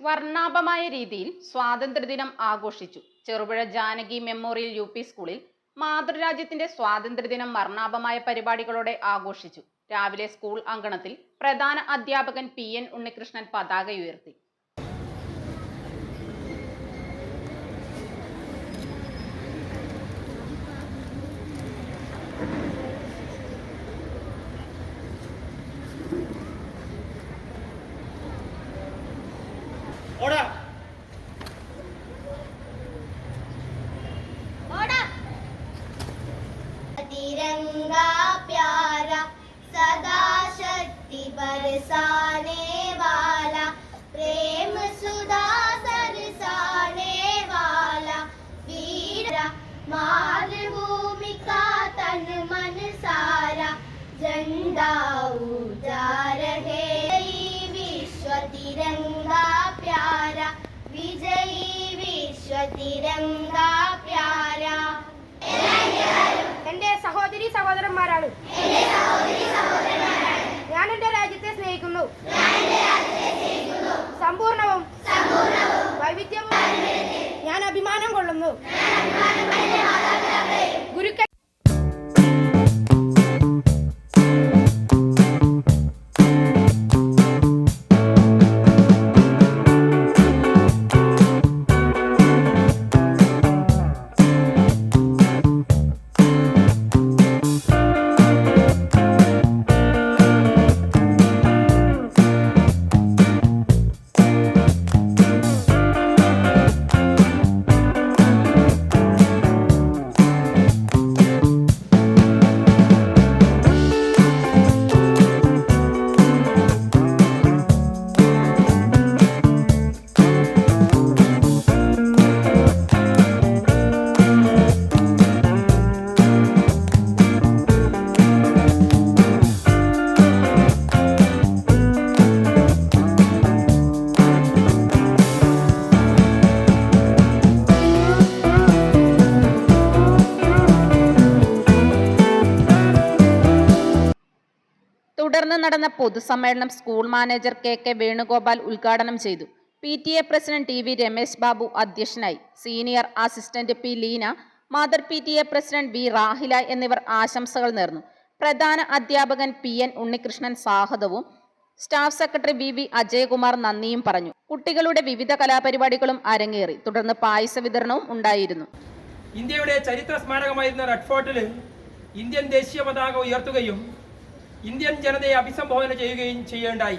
വർണാഭമായ രീതിയിൽ സ്വാതന്ത്ര്യദിനം ആഘോഷിച്ചു. Cherupuzha Janaki memorial U P സ്കൂളിൽ മാതൃരാജ്യത്തിന്റെ സ്വാതന്ത്ര്യദിനം വർണാഭമായ പരിപാടികളോടെ ആഘോഷിച്ചു. രാവിലെ സ്കൂൾ അങ്കണത്തിൽ പ്രധാന അധ്യാപകൻ പി എൻ ഉണ്ണികൃഷ്ണൻ പതാക ഉയർത്തി. तिरंगा प्यारा, सदा शक्ति बरसाने वाला, प्रेम सुधा सरसाने वाला, वीरा मातृभूमि का तन मन सारा, झंडा ऊँचा रहे विश्व तिरंगा प्यारा, विजयी विश्व तिरंगा എന്റെ സഹോദരി സഹോദരന്മാരാണ്. തുടർന്ന് നടന്ന പൊതുസമ്മേളനം school manager K K Venugopal ഉദ്ഘാടനം ചെയ്തു. P T A president T V Ramesh Babu അധ്യക്ഷനായി. Senior assistant P Leena mother P T A president V Rahila എന്നിവർ ആശംസകൾ നേർന്നു. പ്രധാന അധ്യാപകൻ പി എൻ ഉണ്ണികൃഷ്ണൻ സ്വാഗതവും staff secretary V V Ajayakumar നന്ദിയും പറഞ്ഞു. കുട്ടികളുടെ വിവിധ കലാപരിപാടികളും അരങ്ങേറി. തുടർന്ന് പായസ വിതരണവും ഉണ്ടായിരുന്നു. ഇന്ത്യയുടെ ചരിത്ര സ്മാരകമായിരുന്ന റെഡ് ഫോർട്ടിൽ ഇന്ത്യൻ ദേശീയ പതാക ഉയർത്തുകയും ഇന്ത്യൻ ജനതയെ അഭിസംബോധന ചെയ്യുകയും ചെയ്യേണ്ടായി.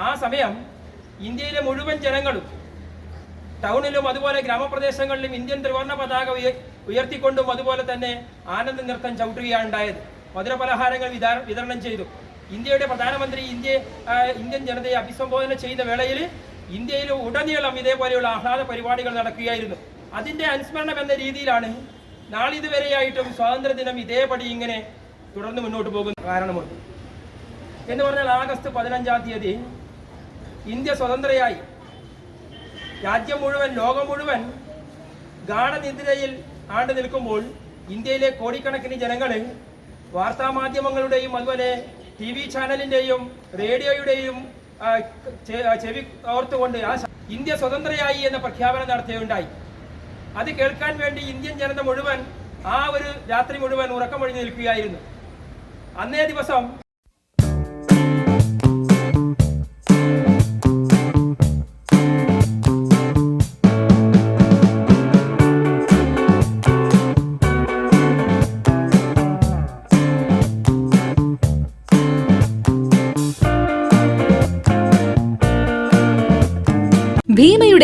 ആ സമയം ഇന്ത്യയിലെ മുഴുവൻ ജനങ്ങളും ടൗണിലും അതുപോലെ ഗ്രാമപ്രദേശങ്ങളിലും ഇന്ത്യൻ ത്രിവർണ പതാക ഉയ- ഉയർത്തിക്കൊണ്ടും അതുപോലെ തന്നെ ആനന്ദ നൃത്തം ചവിട്ടുകയാണ് ഉണ്ടായത് മധുരപലഹാരങ്ങൾ വിതാ- വിതരണം ചെയ്തു. ഇന്ത്യയുടെ പ്രധാനമന്ത്രി ഇന്ത്യ ഇന്ത്യൻ ജനതയെ അഭിസംബോധന ചെയ്ത വേളയിൽ ഇന്ത്യയിൽ ഉടനീളം ഇതേപോലെയുള്ള ആഹ്ലാദ പരിപാടികൾ നടക്കുകയായിരുന്നു. അതിന്റെ അനുസ്മരണം എന്ന രീതിയിലാണ് നാളിതുവരെയായിട്ടും സ്വാതന്ത്ര്യദിനം ഇതേപടി ഇങ്ങനെ തുടർന്ന് മുന്നോട്ട് പോകുന്ന കാരണമുണ്ട്. എന്ന് പറഞ്ഞാൽ ആഗസ്റ്റ് പതിനഞ്ചാം തീയതി ഇന്ത്യ സ്വതന്ത്രയായി. രാജ്യം മുഴുവൻ ലോകം മുഴുവൻ ഗാഠനിദ്രയിൽ ആണ്ട് നിൽക്കുമ്പോൾ ഇന്ത്യയിലെ കോടിക്കണക്കിന് ജനങ്ങൾ വാർത്താമാധ്യമങ്ങളുടെയും അതുപോലെ ടി വി ചാനലിന്റെയും റേഡിയോയുടെയും ചെവി ഓർത്തുകൊണ്ട് ആ ഇന്ത്യ സ്വതന്ത്രയായി എന്ന പ്രഖ്യാപനം നടത്തുകയുണ്ടായി അത് കേൾക്കാൻ വേണ്ടി ഇന്ത്യൻ ജനത മുഴുവൻ ആ ഒരു രാത്രി മുഴുവൻ ഉറക്കമൊഴിഞ്ഞു നിൽക്കുകയായിരുന്നു. അന്നേ ദിവസം